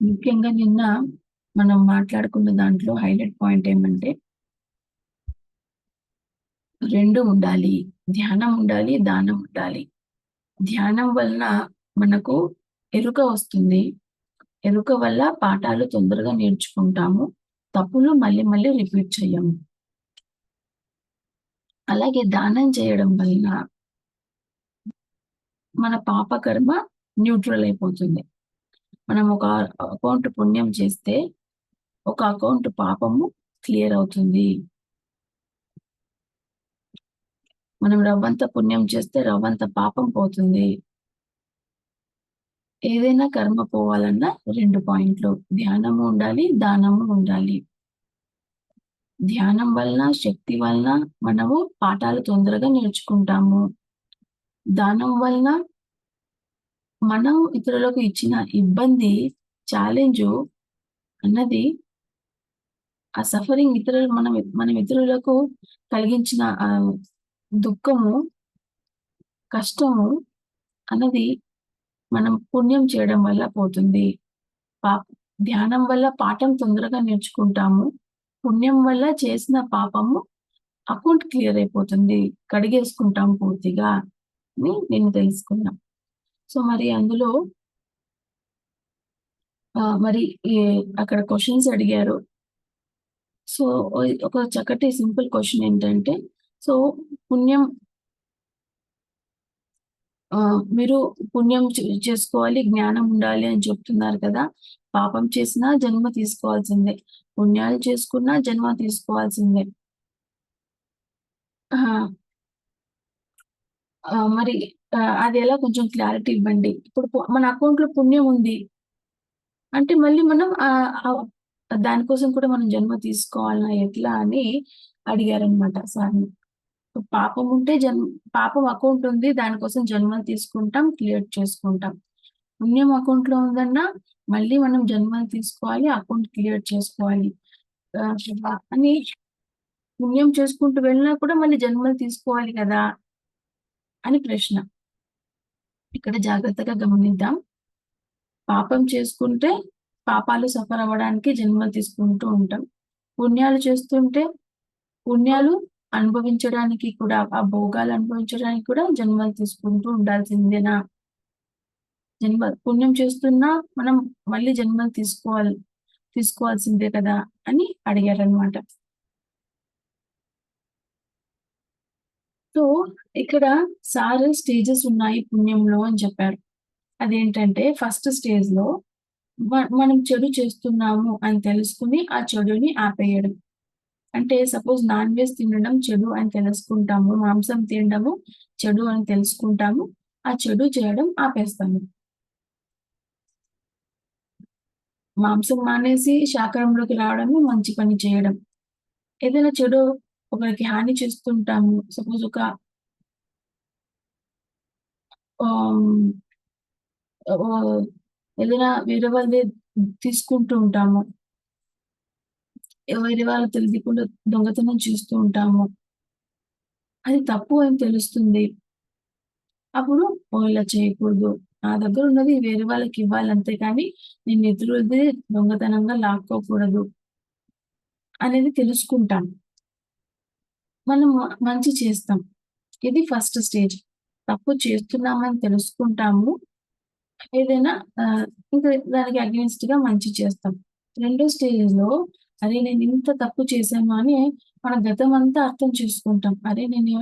ముఖ్యంగా నిన్న మనం మాట్లాడుకున్న దాంట్లో హైలైట్ పాయింట్ ఏమంటే రెండు ఉండాలి ధ్యానం ఉండాలి దానం ఉండాలి. ధ్యానం వలన మనకు ఎరుక వస్తుంది. ఎరుక వల్ల పాఠాలు తొందరగా నేర్చుకుంటాము. తప్పులు మళ్ళీ మళ్ళీ రిపీట్ చేయము అలాగే దానం చేయడం వలన మన పాప కర్మ న్యూట్రల్ అయిపోతుంది. మనం ఒక అకౌంట్ పుణ్యం చేస్తే ఒక అకౌంట్ పాపము క్లియర్ అవుతుంది. మనం రవ్వంత పుణ్యం చేస్తే రవ్వంత పాపం పోతుంది. ఏదైనా కర్మ పోవాలన్నా రెండు పాయింట్లు. ధ్యానము ఉండాలి దానము ఉండాలి. ధ్యానం వలన శక్తి వలన మనము పాఠాలు తొందరగా నేర్చుకుంటాము. దానం వలన మనం ఇతరులకు ఇచ్చిన ఇబ్బంది ఛాలెంజ్ అన్నది ఆ సఫరింగ్ ఇతరులు మనం మనం ఇతరులకు కలిగించిన ఆ దుఃఖము కష్టము అన్నది మనం పుణ్యం చేయడం వల్ల పోతుంది. పాప ధ్యానం వల్ల పాఠం తొందరగా నేర్చుకుంటాము. పుణ్యం వల్ల చేసిన పాపము అకౌంట్ క్లియర్ అయిపోతుంది. కడిగేసుకుంటాం పూర్తిగా అని నేను తెలుసుకున్నాను సో మరి అందులో మరి అక్కడ క్వశ్చన్స్ అడిగారు. సో ఒక చక్కటి సింపుల్ క్వశ్చన్ ఏంటంటే సో పుణ్యం మీరు పుణ్యం చేసుకోవాలి జ్ఞానం ఉండాలి అని చెప్తున్నారు కదా పాపం చేసినా జన్మ తీసుకోవాల్సిందే పుణ్యాలు చేసుకున్నా జన్మ తీసుకోవాల్సిందే. మరి అది ఎలా కొంచెం క్లారిటీ ఇవ్వండి. ఇప్పుడు మన అకౌంట్లో పుణ్యం ఉంది. అంటే మళ్ళీ మనం దానికోసం కూడా మనం జన్మ తీసుకోవాలన్నా ఎట్లా అని అడిగారనమాట సార్ని పాపం ఉంటే జన్మ పాపం అకౌంట్ ఉంది దానికోసం జన్మ తీసుకుంటాం క్లియర్ చేసుకుంటాం. పుణ్యం అకౌంట్లో ఉందన్నా మళ్ళీ మనం జన్మలు తీసుకోవాలి అకౌంట్ క్లియర్ చేసుకోవాలి. అని పుణ్యం చేసుకుంటూ వెళ్ళినా కూడా మళ్ళీ జన్మలు తీసుకోవాలి కదా అని ప్రశ్న. ఇక్కడ జాగ్రత్తగా గమనిద్దాం. పాపం చేసుకుంటే పాపాలు సఫర్ అవ్వడానికి జన్మలు తీసుకుంటూ ఉంటాం. పుణ్యాలు చేస్తుంటే పుణ్యాలు అనుభవించడానికి కూడా ఆ భోగాలు అనుభవించడానికి కూడా జన్మలు తీసుకుంటూ ఉండాల్సిందేనా? జన్మ పుణ్యం చేస్తున్నా మనం మళ్ళీ జన్మలు తీసుకోవాలి తీసుకోవాల్సిందే కదా అని అడిగారనమాట సో ఇక్కడ సార్ స్టేజెస్ ఉన్నాయి పుణ్యంలో అని చెప్పారు. అదేంటంటే ఫస్ట్ స్టేజ్లో మనం చెడు చేస్తున్నాము అని తెలుసుకుని ఆ చెడుని ఆపేయడం. అంటే సపోజ్ నాన్ వెజ్ తినడం చెడు అని తెలుసుకుంటాము మాంసం తినడము చెడు అని తెలుసుకుంటాము ఆ చెడు చేయడం ఆపేస్తాము. మాంసం మానేసి శాకారంలోకి రావడము మంచి పని చేయడం. ఏదైనా చెడు ఒకరికి హాని చేస్తుంటాము. సపోజ్ ఒక ఏదైనా వేరే వాళ్ళది తీసుకుంటూ ఉంటాము. వేరే వాళ్ళు తెలియకుండా దొంగతనం చేస్తూ ఉంటాము. అది తప్పు అని తెలుస్తుంది. అప్పుడు ఇలా చేయకూడదు. నా దగ్గర ఉన్నది వేరే వాళ్ళకి ఇవ్వాలి అంతేకాని నేను ఇతరులది దొంగతనంగా లాక్కోకూడదు. అనేది తెలుసుకుంటాను మనం మంచి చేస్తాం. ఇది ఫస్ట్ స్టేజ్. తప్పు చేస్తున్నామని తెలుసుకుంటాము. ఏదైనా ఇంకా దానికి అగేన్స్ట్గా మంచి చేస్తాం. రెండో స్టేజ్లో అరే నేను ఇంత తప్పు చేశాను అని మన గతం అంతా అర్థం చేసుకుంటాం. అరే నేను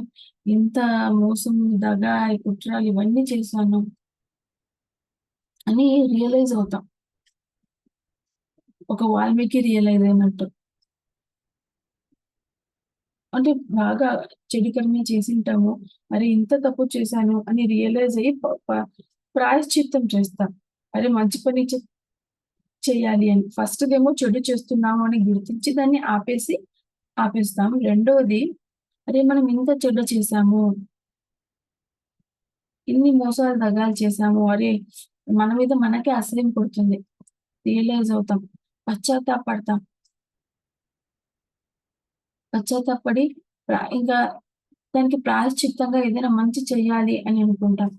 ఇంత మోసం దగ కుట్రాలు ఇవన్నీ చేశాను అని రియలైజ్ అవుతాం. ఒక వాల్మీకి రియలైజ్ అయినట్టు. అంటే బాగా చెడు కర్మ చేసింటాము. మరి ఇంత తప్పు చేశాను అని రియలైజ్ అయ్యి ప్రాయశ్చిత్తం చేస్తాం. అరే మంచి పని చేయాలి అని. ఫస్ట్ ఏమో చెడు చేస్తున్నాము అని గుర్తించి దాన్ని ఆపేసి ఆపేస్తాం రెండవది అరే మనం ఇంత చెడు చేశాము. ఇన్ని మోసాలు దగాలు చేశాము. అరే మన మీద మనకే అసహ్యం పడుతుంది. రియలైజ్ అవుతాం. పశ్చాత్తాపడతాం. పశ్చాత్తాపడి ఇంకా దానికి ప్రాయశ్చిత్తంగా ఏదైనా మంచి చెయ్యాలి అని అనుకుంటాం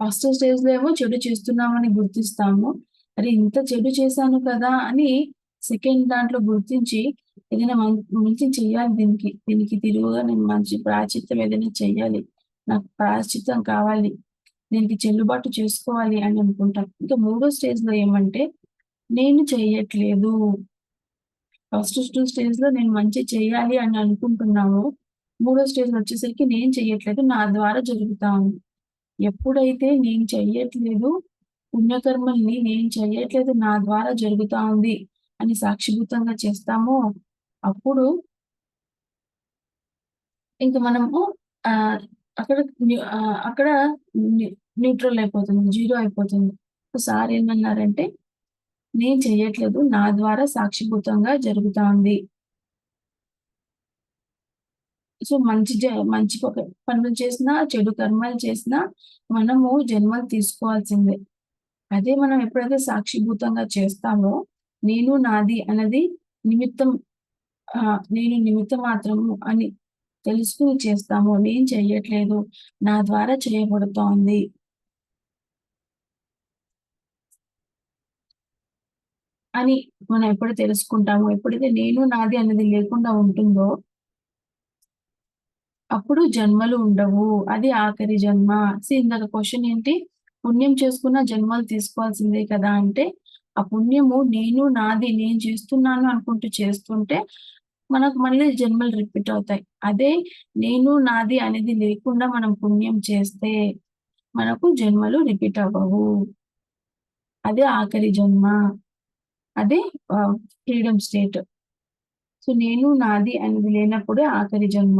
ఫస్ట్ స్టేజ్లో ఏమో చెడు చేస్తున్నామని గుర్తిస్తాము. అరే! ఇంత చెడు చేశాను కదా! అని సెకండ్ దాంట్లో గుర్తించి ఏదైనా మంచి చెయ్యాలి దీనికి. దీనికి తిరుగుగా నేను మంచి ప్రాచిత్యం ఏదైనా చెయ్యాలి. నాకు ప్రాశ్చిత్తం కావాలి. దీనికి చెల్లుబాటు చేసుకోవాలి అని అనుకుంటాం. ఇంకా మూడో స్టేజ్‌లో ఏమంటే నేను చెయ్యట్లేదు. ఫస్ట్ 2 స్టేజ్‌లో నేను మంచి చెయ్యాలి అని అనుకుంటున్నాము. మూడో స్టేజ్ వచ్చేసరికి నేను చెయ్యట్లేదు. నా ద్వారా జరుగుతా ఉంది. ఎప్పుడైతే నేను చెయ్యట్లేదు, పుణ్యకర్మల్ని నేను చెయ్యట్లేదు నా ద్వారా జరుగుతా ఉంది అని సాక్షిభూతంగా చేస్తామో అప్పుడు ఇంక మనము అక్కడ అక్కడ న్యూ న్యూట్రల్ అయిపోతుంది. జీరో అయిపోతుంది. ఒకసారి ఏమన్నారంటే, "నేను చేయట్లేదు నా ద్వారా సాక్షిభూతంగా జరుగుతా ఉంది." సో, మంచి జ మంచి పనులు చేసినా, చెడు కర్మలు చేసినా మనము జన్మలు తీసుకోవాల్సిందే. అదే మనం ఎప్పుడైతే సాక్షిభూతంగా చేస్తామో, నేను నాది అన్నది నిమిత్తం నేను నిమిత్త మాత్రము అని తెలుసుకుని చేస్తాము నేను చేయట్లేదు నా ద్వారా చేయబడుతోంది. అని మనం ఎప్పుడు తెలుసుకుంటామో, ఎప్పుడైతే నేను, నాది అనేది లేకుండా ఉంటుందో అప్పుడు జన్మలు ఉండవు. అది ఆఖరి జన్మ. సో ఇందాక క్వశ్చన్ ఏంటి? పుణ్యం చేసుకున్న జన్మలు తీసుకోవాల్సిందే కదా! అంటే, ఆ పుణ్యము నేను, నాది, నేను చేస్తున్నాను అనుకుంటూ చేస్తుంటే, మనకు మళ్ళీ జన్మలు రిపీట్ అవుతాయి. అదే నేను, నాది అనేది లేకుండా మనం పుణ్యం చేస్తే, మనకు జన్మలు రిపీట్ అవ్వవు. అదే ఆఖరి జన్మ. అదే ఫ్రీడమ్ స్టేట్. సో, నేను, నాది అనేది లేనప్పుడే ఆఖరి జన్మ.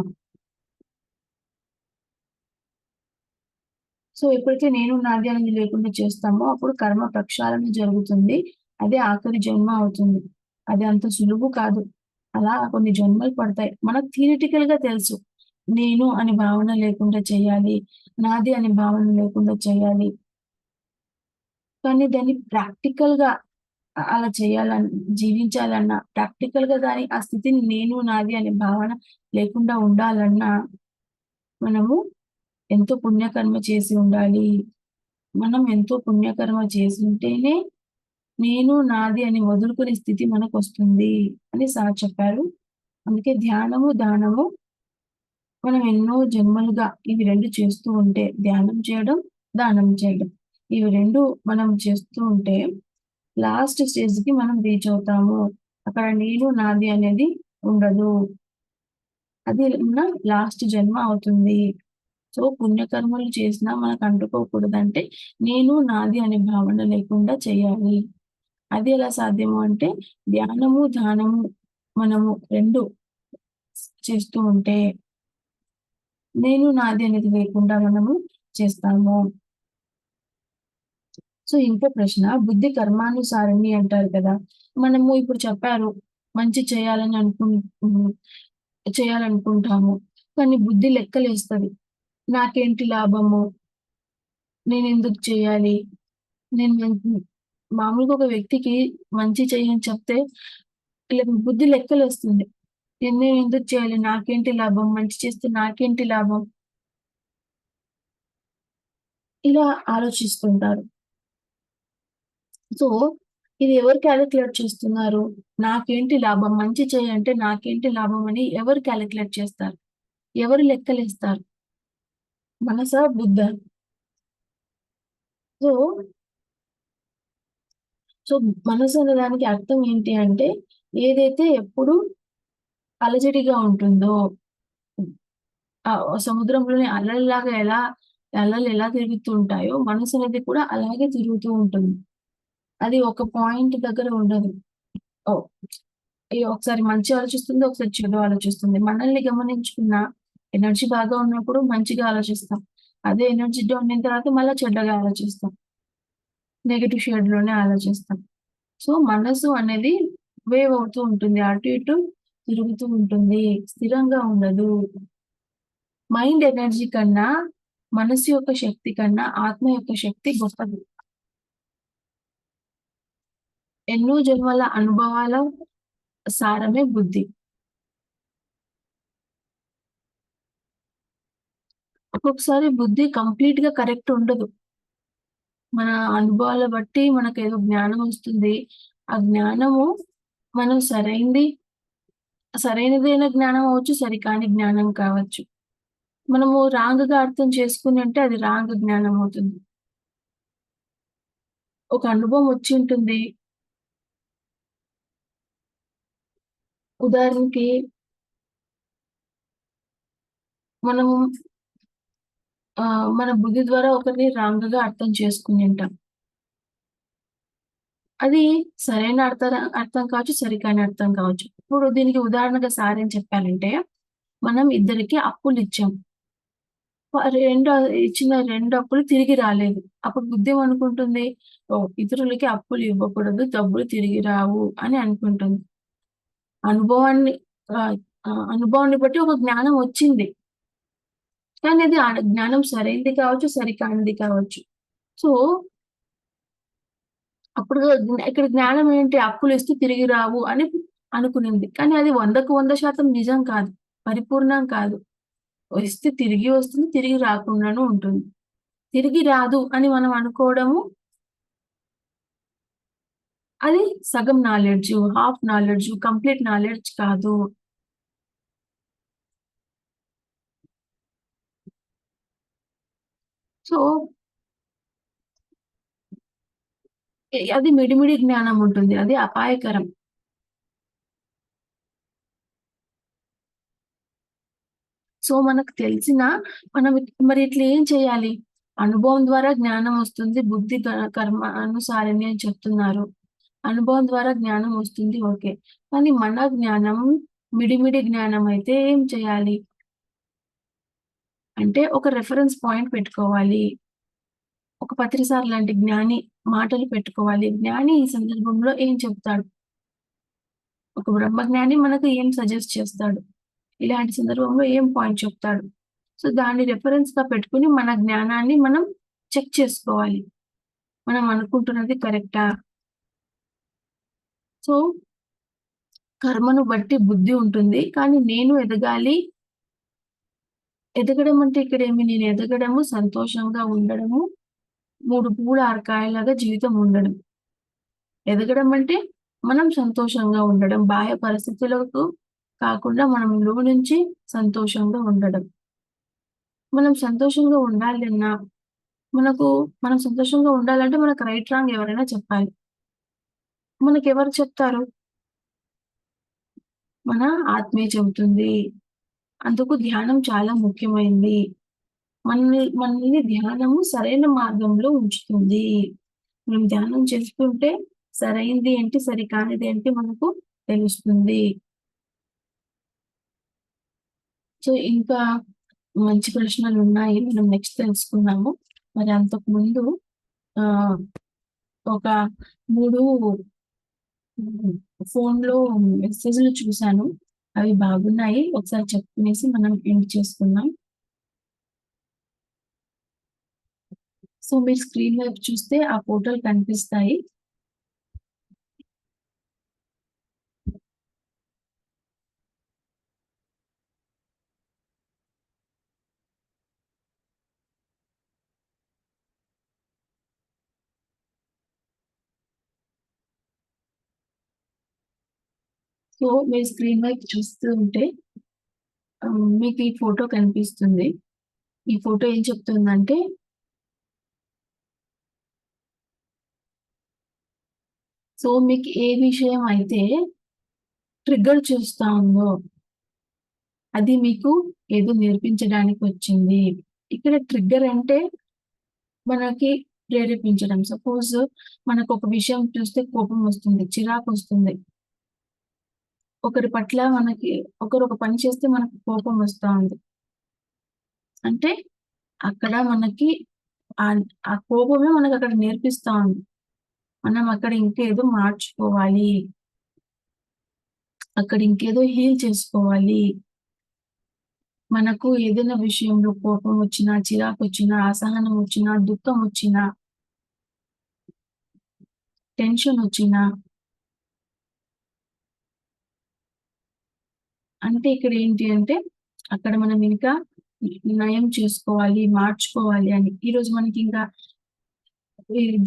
సో, ఎప్పుడైతే నేను, నాది అనేది లేకుండా చేస్తామో, అప్పుడు కర్మ ప్రక్షాళన జరుగుతుంది. అదే ఆఖరి జన్మ అవుతుంది. అది అంత సులువు కాదు. అలా కొన్ని జన్మలు పడతాయి. మనకు థియరిటికల్‌గా తెలుసు. నేను అనే భావన లేకుండా చేయాలి. నాది అనే భావన లేకుండా చేయాలి. కానీ దాన్ని ప్రాక్టికల్గా అలా చేయాలని జీవించాలన్నా, ప్రాక్టికల్‌గా దాని ఆ స్థితిని నేను, నాది అనే భావన లేకుండా ఉండాలన్నా, మనము ఎంతో పుణ్యకర్మ చేసి ఉండాలి. మనం ఎంతో పుణ్యకర్మ చేసుంటేనే, నేను, నాది అని వదులుకునే స్థితి మనకు వస్తుంది అని సార్ చెప్పారు. అందుకే ధ్యానము, దానము మనం ఎన్నో జన్మలుగా ఇవి రెండు చేస్తూ ఉంటే, ధ్యానం చేయడం, దానం చేయడం. ఇవి రెండు మనం చేస్తూ ఉంటే, లాస్ట్ స్టేజ్కి మనం రీచ్ అవుతాము. అక్కడ నేను, నాది అనేది ఉండదు. అది మన లాస్ట్ జన్మ అవుతుంది. సో, పుణ్యకర్మలు చేసినా మనకు అంటుకోకూడదంటే, నేను, నాది అనే భావన లేకుండా చేయాలి. అది ఎలా సాధ్యము అంటే, ధ్యానము, ధానము మనము రెండు చేస్తూ ఉంటే నేను, నాది అనేది లేకుండా మనము చేస్తాము. సో, ఇంకో ప్రశ్న బుద్ధి కర్మానుసారిణి అంటారు కదా! మనము ఇప్పుడు చెప్పారు. మంచి చేయాలని అనుకుం చేయాలనుకుంటాము. కానీ బుద్ధి లెక్కలేస్తుంది నాకేంటి లాభము? నేను ఎందుకు చేయాలి? నేను మామూలుగా ఒక వ్యక్తికి మంచి చేయని చెప్తే ఇలా బుద్ధి లెక్కలేస్తుంది. నేనెందుకు చేయాలి? నాకేంటి లాభం? మంచి చేస్తే నాకేంటి లాభం? ఇలా ఆలోచిస్తుంటారు. సో, ఇది ఎవరు క్యాలిక్యులేట్ చేస్తున్నారు? నాకేంటి లాభం? మంచి చేయంటే నాకేంటి లాభం అని ఎవరు క్యాలిక్యులేట్ చేస్తారు? ఎవరు లెక్కలేస్తారు? మనస బుద్ధ సో సో, మనసు అనే దానికి అర్థం ఏంటి అంటే, ఏదైతే ఎప్పుడు అలజడిగా ఉంటుందో సముద్రంలోని అలలాగా ఎలా అలలు ఎలా తిరుగుతూ ఉంటాయో, మనసు అనేది కూడా అలాగే తిరుగుతూ ఉంటుంది. అది ఒక పాయింట్ దగ్గర ఉండదు. ఓ ఈ ఒకసారి మంచి ఆలోచిస్తుంది, ఒకసారి చెడు ఆలోచిస్తుంది. మనల్ని గమనించుకున్న ఎనర్జీ బాగా ఉన్నప్పుడు మంచిగా ఆలోచిస్తాం. అదే ఎనర్జీ డౌన్ అయిన తర్వాత మళ్ళీ చెడ్డగా ఆలోచిస్తాం. నెగిటివ్ షేడ్లోనే ఆలోచిస్తాం. సో, మనసు అనేది వేవ్ అవుతూ ఉంటుంది. అటు ఇటు తిరుగుతూ ఉంటుంది. స్థిరంగా ఉండదు. మైండ్ ఎనర్జీ కన్నా, మనసు యొక్క శక్తి కన్నా ఆత్మ యొక్క శక్తి గొప్పది. ఎన్నో జన్మల అనుభవాల సారమే బుద్ధి. ఒక్కొక్కసారి బుద్ధి కంప్లీట్‌గా కరెక్ట్ ఉండదు. మన అనుభవాల బట్టి మనకేదో జ్ఞానం వస్తుంది. ఆ జ్ఞానము మనం సరైంది సరైనదైన జ్ఞానం అవ్వచ్చు, సరికాని జ్ఞానం కావచ్చు. మనము రాంగ్‌గా అర్థం చేసుకుని అంటే అది రాంగ్ జ్ఞానం అవుతుంది. ఒక అనుభవం వచ్చి ఉంటుంది. ఉదాహరణకి మనము ఆ మన బుద్ధి ద్వారా ఒకరిని రాంగ్గా అర్థం చేసుకునింటాం. అది సరైన అర్థం అర్థం కావచ్చు, సరికాని అర్థం కావచ్చు. ఇప్పుడు దీనికి ఉదాహరణగా సార్ ఏం చెప్పాలంటే మనం ఇద్దరికి అప్పులు ఇచ్చాం రెండు ఇచ్చిన రెండు అప్పులు తిరిగి రాలేదు. అప్పుడు బుద్ధి ఏమనుకుంటుంది? ఓ ఇతరులకి అప్పులు ఇవ్వకూడదు, డబ్బులు తిరిగి రావు అని అనుకుంటుంది. అనుభవాన్ని అనుభవాన్ని బట్టి ఒక జ్ఞానం వచ్చింది. కానీ అది ఆ జ్ఞానం సరైనది కావచ్చు, సరికానిది కావచ్చు. సో అప్పుడు ఇక్కడ జ్ఞానం ఏంటి? అప్పులు ఇస్తే తిరిగి రావు అని అనుకునింది. కానీ అది 100కు 100% నిజం కాదు. పరిపూర్ణం కాదు. ఇస్తే తిరిగి వస్తుంది, తిరిగి రాకుండాను ఉంటుంది. తిరిగి రాదు అని మనం అనుకోవడము అది సగం knowledge half knowledge complete knowledge కాదు. సో అది మిడిమిడి జ్ఞానం ఉంటుంది. అది అపాయకరం. సో, మనకు తెలిసిన మనం మరి ఇట్లా ఏం చేయాలి? అనుభవం ద్వారా జ్ఞానం వస్తుంది. బుద్ధి కర్మ అనుసారని అని చెప్తున్నారు. అనుభవం ద్వారా జ్ఞానం వస్తుంది ఓకే. కానీ మన జ్ఞానం మిడిమిడి జ్ఞానం అయితే ఏం చేయాలి? అంటే ఒక రెఫరెన్స్ పాయింట్ పెట్టుకోవాలి. ఒక పత్రిసార్ లాంటి జ్ఞాని మాటలు పెట్టుకోవాలి. జ్ఞాని ఈ సందర్భంలో ఏం చెప్తాడు? ఒక బ్రహ్మజ్ఞాని మనకు ఏం సజెస్ట్ చేస్తాడు? ఇలాంటి సందర్భంలో ఏం పాయింట్ చెప్తాడు? సో, దాన్ని రెఫరెన్స్గా పెట్టుకొని మన జ్ఞానాన్ని మనం చెక్ చేసుకోవాలి. మనం అనుకుంటున్నది కరెక్టా? సో కర్మను బట్టి బుద్ధి ఉంటుంది. కానీ నేను ఎదగాలి ఎదగడం అంటే ఇక్కడేమి నేను ఎదగడము, సంతోషంగా ఉండడము, మూడు పూల ఆరకాయలాగా జీవితం ఉండడం. ఎదగడం అంటే మనం సంతోషంగా ఉండడం. బాహ్య పరిస్థితులకు కాకుండా మనం లో నుంచి సంతోషంగా ఉండడం. మనం సంతోషంగా ఉండాలన్నా, మనకు మనం సంతోషంగా ఉండాలంటే మనకు రైట్, రాంగ్ ఎవరైనా చెప్పాలి. మనకెవరు చెప్తారు? మన ఆత్మే చెబుతుంది. అందుకు ధ్యానం చాలా ముఖ్యమైంది. మనల్ని మనల్ని ధ్యానము సరైన మార్గంలో ఉంచుతుంది. మనం ధ్యానం చేస్తుంటే సరైంది ఏంటి, సరికానిది ఏంటి మనకు తెలుస్తుంది. సో, ఇంకా మంచి ప్రశ్నలు ఉన్నాయి మనం నెక్స్ట్ తెలుసుకున్నాము మరి అంతకుముందు ఆ ఒక మూడు 3 హ్మ్. ఫోన్‌లో మెసేజ్‌లు చూశాను అవి బాగున్నాయి. ఒకసారి చెప్పుకునేసి మనం ఎండ్ చేసుకుందాం. సో, మీరు స్క్రీన్ వైపు చూస్తే ఆ పోర్టల్ కనిపిస్తాయి. సో, మీరు స్క్రీన్ వైపు చూస్తూ ఉంటే మీకు ఈ ఫోటో కనిపిస్తుంది. ఈ ఫోటో ఏం చెప్తుందంటే సో, మీకు ఏ విషయం అయితే ట్రిగ్గర్ చూస్తా ఉందో అది మీకు ఏదో నేర్పించడానికి వచ్చింది. ఇక్కడ ట్రిగ్గర్ అంటే మనకి ప్రేరేపించడం. సపోజ్ మనకు ఒక విషయం చూస్తే కోపం వస్తుంది, చిరాకు వస్తుంది ఒకరి పట్ల మనకి ఒకరు ఒక పని చేస్తే మనకు కోపం వస్తూ ఉంది. అంటే అక్కడ మనకి ఆ కోపమే అక్కడ నేర్పిస్తా ఉంది. మనం అక్కడ ఇంకేదో మార్చుకోవాలి. అక్కడ ఇంకేదో హీల్ చేసుకోవాలి. మనకు ఏదైనా విషయంలో కోపం వచ్చినా, చిరాకొచ్చినా, అసహనం వచ్చినా, దుఃఖం వచ్చినా టెన్షన్ వచ్చినా అంటే ఇక్కడ ఏంటి అంటే, అక్కడ మనం ఇంకా నయం చేసుకోవాలి, మార్చుకోవాలి అని. ఈరోజు మనకి ఇంకా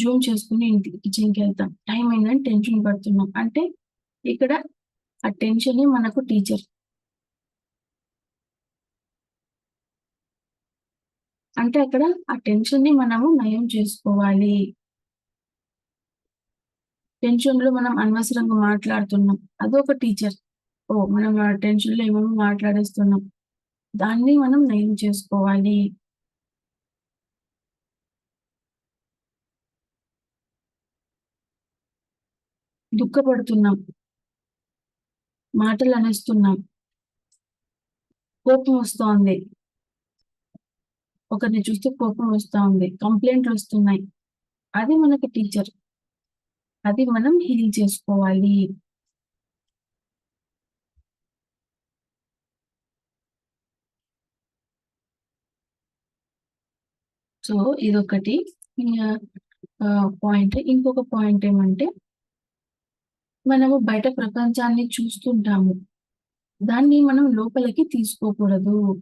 జూమ్ చేసుకుని ఇంటి కిచెన్‌కి వెళ్తాం. టైం అయిందని టెన్షన్ పడుతున్నాం. అంటే ఇక్కడ ఆ టెన్షనే మనకు టీచర్. అంటే అక్కడ ఆ టెన్షన్‌ని మనము నయం చేసుకోవాలి. టెన్షన్‌లో మనం అనవసరంగా మాట్లాడుతున్నాం. అదొక టీచర్. ఓ మనం ఆ టెన్షన్‌లో ఏమేమో మాట్లాడేస్తున్నాం. దాన్ని మనం నయం చేసుకోవాలి. దుఃఖపడుతున్నాం. మాటలు అనేస్తున్నాం కోపం వస్తోంది. ఒకరిని చూస్తే కోపం వస్తూ ఉంది. వస్తున్నాయి అది మనకి టీచర్. అది మనం హీల్ చేసుకోవాలి. సో, ఇదొకటి. పాయింట్. ఇంకొక పాయింట్ ఏమంటే మనము బయట ప్రపంచాన్ని చూస్తుంటాము. దాన్ని మనం లోపలికి తీసుకోకూడదు.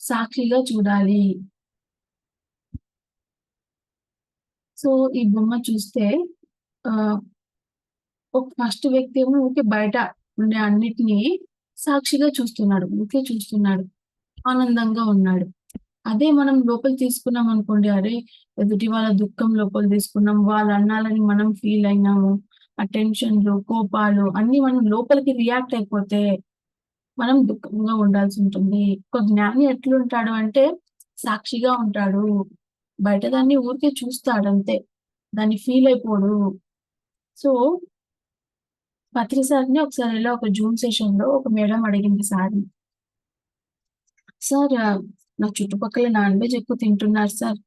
సాక్షిగా చూడాలి. సో, ఈ బొమ్మ చూస్తే ఒక ఫస్ట్ వ్యక్తి ఏమో ఊకే బయట ఉండే అన్నిటిని సాక్షిగా చూస్తున్నాడు. ఊకే చూస్తున్నాడు. ఆనందంగా ఉన్నాడు. అదే మనం లోపల తీసుకున్నామనుకోండి, అరే! ఎదుటి వాళ్ళ దుఃఖం లోపల తీసుకున్నాం. వాళ్ళ అన్నాలని మనం ఫీల్ అయినాము. ఆ టెన్షన్‌లు, కోపాలు అన్ని మనం లోపలికి రియాక్ట్ అయిపోతే, మనం దుఃఖంగా ఉండాల్సుంటుంది. ఒక జ్ఞాని ఎట్లుంటాడు అంటే, సాక్షిగా ఉంటాడు. బయట దాన్ని ఊరికే చూస్తాడు అంతే దాన్ని ఫీల్ అయిపోడు. సో, పత్రి సార్‌ని ఒకసారి ఇలా ఒక జూమ్ సెషన్‌లో ఒక మేడం అడిగింది సార్‌ని. సార్ నా చుట్టుపక్కల నాన్ వెజ్ ఎక్కువ తింటున్నారు సార్.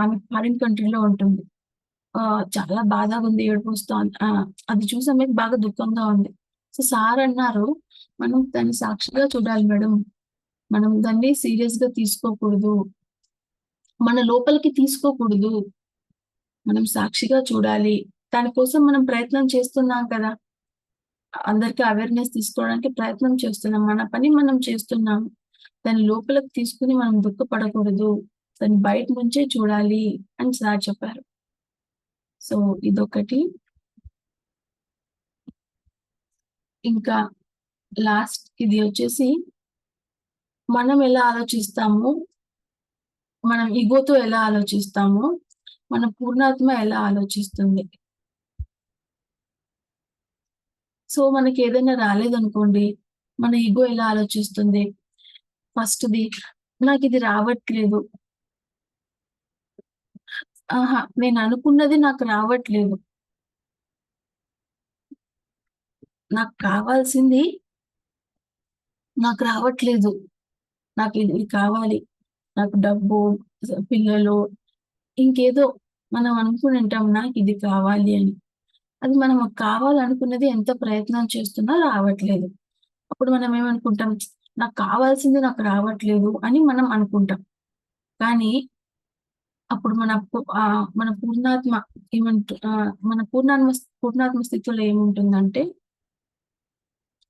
ఆమె ఫారిన్ కంట్రీలో ఉంటుంది. చాలా బాధగా ఉంది ఆ! అది చూసే మీకు బాగా దుఃఖంగా ఉంది. సో, సార్ అన్నారు, "మనం దాన్ని సాక్షిగా చూడాలి మేడం. మనం దాన్ని సీరియస్గా తీసుకోకూడదు. మన లోపలికి తీసుకోకూడదు. మనం సాక్షిగా చూడాలి. దాని కోసం మనం ప్రయత్నం చేస్తున్నాం కదా! అందరికి అవేర్‌నెస్ తీసుకోవడానికి ప్రయత్నం చేస్తున్నాం. మన పని మనం చేస్తున్నాం. దాని లోపలికి తీసుకుని మనం దుఃఖపడకూడదు. దాన్ని బయట నుంచే చూడాలి" అని సార్ చెప్పారు. సో, ఇదొకటి. ఇంకా లాస్ట్ ఇది వచ్చేసి మనం ఎలా ఆలోచిస్తాము మనం ఇగోతో ఎలా ఆలోచిస్తామో, మన పూర్ణాత్మ ఎలా ఆలోచిస్తుంది. సో, మనకి ఏదైనా రాలేదనుకోండి, మన ఇగో ఎలా ఆలోచిస్తుంది? ఫస్ట్‌ది నాకు ఇది రావట్లేదు. ఆహా! నేననుకున్నది నాకు రావట్లేదు. నాకు కావాల్సింది నాకు రావట్లేదు. నాకు ఇది కావాలి. నాకు డబ్బు, పిల్లలు, ఇంకేదో మనం అనుకుని ఉంటాం ఇది కావాలి అని. అది మనం కావాలనుకున్నది ఎంత ప్రయత్నం చేస్తున్నా రావట్లేదు. అప్పుడు మనం ఏమనుకుంటాం, నాకు కావాల్సింది నాకు రావట్లేదు అని మనం అనుకుంటాం. కానీ అప్పుడు మన మన పూర్ణాత్మ ఏమంటు మన పూర్ణాత్మ పూర్ణాత్మ స్థితిలో ఏముంటుందంటే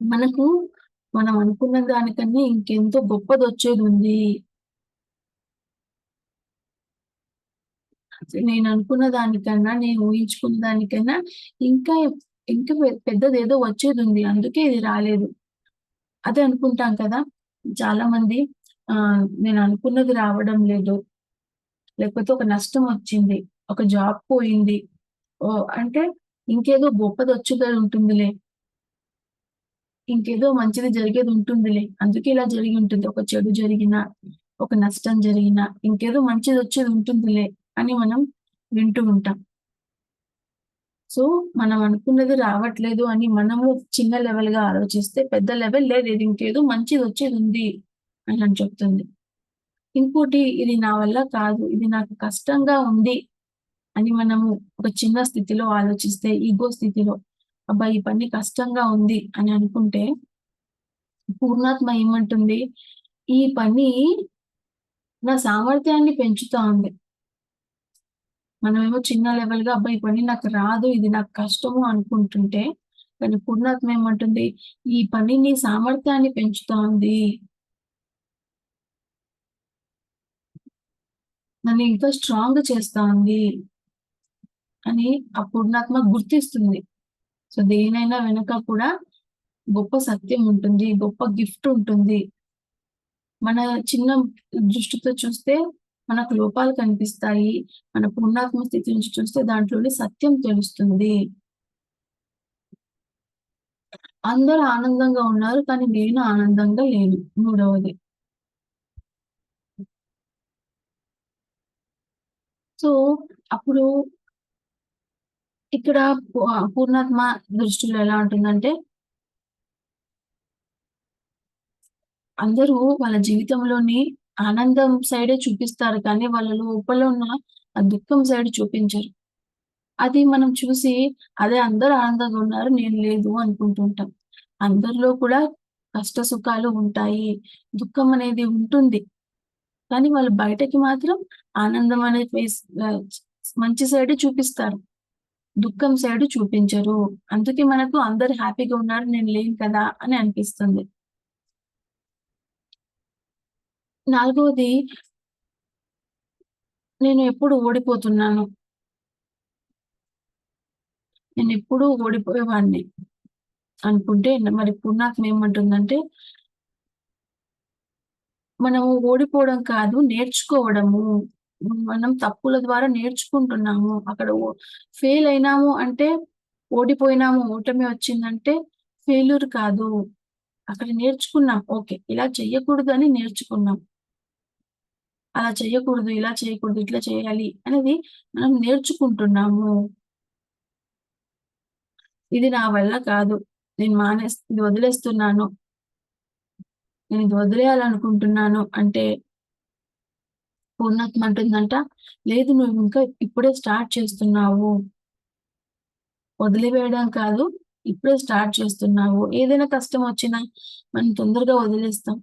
మనకు మనం అనుకున్న దానికన్నా ఇంకెంతో గొప్పది వచ్చేది ఉంది నేను అనుకున్న దానికన్నా, నేను ఊహించుకున్న దానికన్నా ఇంకా ఇంకా పెద్దది ఏదో వచ్చేది ఉంది అందుకే ఇది రాలేదు. అదే అనుకుంటాం కదా! చాలా మంది ఆ నేను అనుకున్నది రావడం లేదు. లేకపోతే ఒక నష్టం వచ్చింది. ఒక జాబ్ పోయింది. ఓ అంటే ఇంకేదో గొప్పది వచ్చేది ఉంటుందిలే. ఇంకేదో మంచిది జరిగేది ఉంటుందిలే. అందుకే ఇలా జరిగి ఉంటుంది. ఒక చెడు జరిగినా, ఒక నష్టం జరిగినా, ఇంకేదో మంచిది వచ్చేది ఉంటుందిలే అని మనం వింటూ ఉంటాం. సో, మనం అనుకున్నది రావట్లేదు అని మనము చిన్న లెవెల్గా ఆలోచిస్తే, పెద్ద లెవెల్ లేదు ఇది ఇంకేదో ఉంది అని చెప్తుంది. ఇంకోటి ఇది నా వల్ల కాదు. ఇది నాకు కష్టంగా ఉంది అని మనము ఒక చిన్న స్థితిలో ఆలోచిస్తే, ఈగో స్థితిలో అబ్బా! ఈ పని కష్టంగా ఉంది అని అనుకుంటే, పూర్ణాత్మ ఏమంటుంది? ఈ పని నా సామర్థ్యాన్ని పెంచుతా ఉంది. మనమేమో చిన్న లెవెల్‌గా గా ఈ పని నాకు రాదు. ఇది నాకు కష్టము అనుకుంటుంటే, కానీ పూర్ణాత్మ ఏమంటుంది? ఈ పని నీ సామర్థ్యాన్ని పెంచుతోంది నన్ను ఇంకా స్ట్రాంగ్ చేస్తోంది అని ఆ పూర్ణాత్మ గుర్తిస్తుంది సో దేనైనా వెనక కూడా గొప్ప సత్యం ఉంటుంది గొప్ప గిఫ్ట్ ఉంటుంది మన చిన్న దృష్టితో చూస్తే మనకు లోపాలు కనిపిస్తాయి. మన పూర్ణాత్మ స్థితి నుంచి చూస్తే దాంట్లోని సత్యం తెలుస్తుంది. అందరూ ఆనందంగా ఉన్నారు కానీ నేను ఆనందంగా లేను. మూడవది. సో అప్పుడు ఇక్కడ పూర్ణాత్మ దృష్టిలో ఎలా ఉంటుందంటే అందరూ వాళ్ళ జీవితంలోని ఆనందం సైడే చూపిస్తారు కానీ వాళ్ళ లోపల ఉన్న ఆ దుఃఖం సైడ్ చూపించరు. అది మనం చూసి అదే అందరూ ఆనందంగా ఉన్నారు నేను లేదు అనుకుంటుంటాం. అందరిలో కూడా కష్ట సుఖాలు ఉంటాయి దుఃఖం అనేది ఉంటుంది. కానీ వాళ్ళు బయటకి మాత్రం ఆనందం అనే ఫేస్ మంచి సైడ్ చూపిస్తారు. దుఃఖం సైడ్ చూపించరు. అందుకే మనకు అందరు హ్యాపీగా ఉన్నారు నేను లేను కదా అని అనిపిస్తుంది. నాలుగవది నేను ఎప్పుడు ఓడిపోతున్నాను? నేను ఎప్పుడు ఓడిపోయేవాడిని? అనుకుంటే మరి ఇప్పుడు నాకు ఏమంటుందంటే మనము ఓడిపోవడం కాదు నేర్చుకోవడము. మనం తప్పుల ద్వారా నేర్చుకుంటున్నాము. అక్కడ ఫెయిల్ అయినాము అంటే ఓడిపోయినాము ఓటమి వచ్చిందంటే ఫెయిల్యూర్ కాదు. అక్కడ నేర్చుకున్నాం. ఓకే ఇలా చెయ్యకూడదు అని నేర్చుకున్నాం. అలా చేయకూడదు ఇలా చేయకూడదు ఇట్లా చేయాలి అనేది మనం నేర్చుకుంటున్నాము. ఇది నా వల్ల కాదు. నేను మానే ఇది వదిలేస్తున్నాను. నేను ఇది వదిలేయాలనుకుంటున్నాను అంటే పూర్ణత్వం అంటుందంట లేదు నువ్వు ఇంకా ఇప్పుడే స్టార్ట్ చేస్తున్నావు. వదిలివేయడం కాదు ఇప్పుడే స్టార్ట్ చేస్తున్నావు. ఏదైనా కష్టం వచ్చినా మనం తొందరగా వదిలేస్తాం.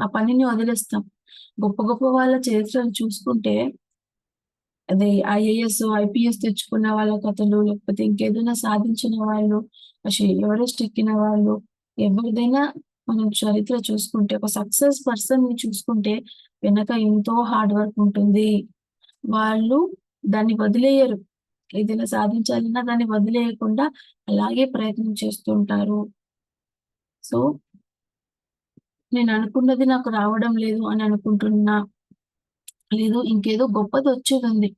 ఆ పనిని వదిలేస్తాం. గొప్ప గొప్ప వాళ్ళ చరిత్రలు చూసుకుంటే అదే ఐఏఎస్ ఐపీఎస్ తెచ్చుకున్న వాళ్ళ కథలు లేకపోతే ఇంకేదైనా సాధించిన వాళ్ళు అసలు ఎవరెస్ట్ ఎక్కిన వాళ్ళు ఎవరిదైనా మనం చరిత్ర చూసుకుంటే ఒక సక్సెస్ పర్సన్ని చూసుకుంటే వెనక ఎంతో హార్డ్ వర్క్ ఉంటుంది. వాళ్ళు దాన్ని వదిలేయరు. ఏదైనా సాధించాలన్నా దాన్ని వదిలేయకుండా అలాగే ప్రయత్నం చేస్తుంటారు సో నేను అనుకున్నది నాకు రావడం లేదు అని అనుకుంటున్నా. లేదు ఇంకేదో గొప్పది వచ్చేది ఉంది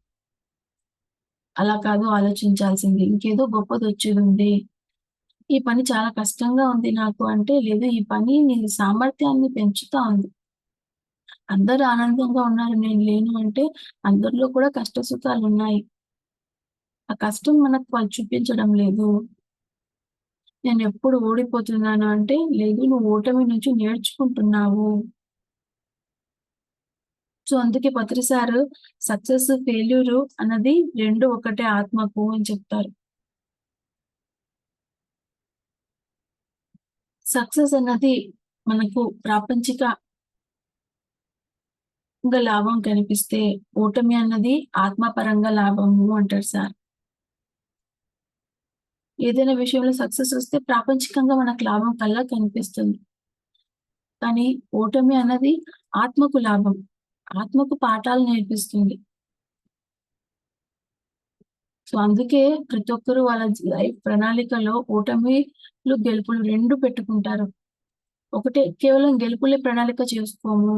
అలా కాదు ఆలోచించాల్సింది. ఇంకేదో గొప్పది వచ్చేది ఉంది ఈ పని చాలా కష్టంగా ఉంది నాకు అంటే లేదు ఈ పని నేను సామర్థ్యాన్ని పెంచుతా ఉంది. అందరూ ఆనందంగా ఉన్నారు. నేను లేను అంటే అందరిలో కూడా కష్టసుఖాలు ఉన్నాయి ఆ కష్టం మనకు వాళ్ళు చూపించడం లేదు. నేను ఎప్పుడు ఓడిపోతున్నాను అంటే లేదు నువ్వు ఓటమి నుంచి నేర్చుకుంటున్నావు. సో అందుకే పత్రి సార్ సక్సెస్ ఫెయిల్యూర్ అన్నది రెండు ఒకటే ఆత్మకు అని చెప్తారు. సక్సెస్ అన్నది మనకు ప్రాపంచిక లాభం కనిపిస్తే ఓటమి అన్నది ఆత్మపరంగా లాభము అంటారు సార్. ఏదైనా విషయంలో సక్సెస్ వస్తే ప్రాపంచికంగా మనకు లాభం కల్లా కనిపిస్తుంది. కానీ ఓటమి అన్నది ఆత్మకు లాభం ఆత్మకు పాఠాలు నేర్పిస్తుంది. సో అందుకే ప్రతి ఒక్కరు వాళ్ళ లైఫ్ ప్రణాళికలో ఓటమిలు గెలుపులు రెండు పెట్టుకుంటారు. ఒకటే కేవలం గెలుపులే ప్రణాళిక చేసుకోము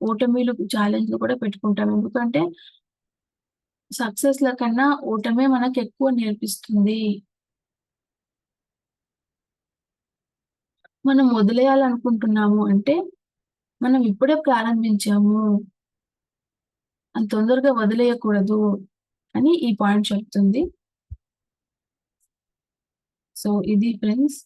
ఓటమిలు ఛాలెంజ్లు కూడా పెట్టుకుంటాం ఎందుకంటే సక్సెస్ కన్నా ఓటమే మనకు ఎక్కువ నేర్పిస్తుంది. మనం వదిలేయాలనుకుంటున్నాము అంటే మనం ఇప్పుడే ప్రారంభించాము. అంత తొందరగా వదిలేయకూడదు అని ఈ పాయింట్ చెప్తుంది. సో ఇది ఫ్రెండ్స్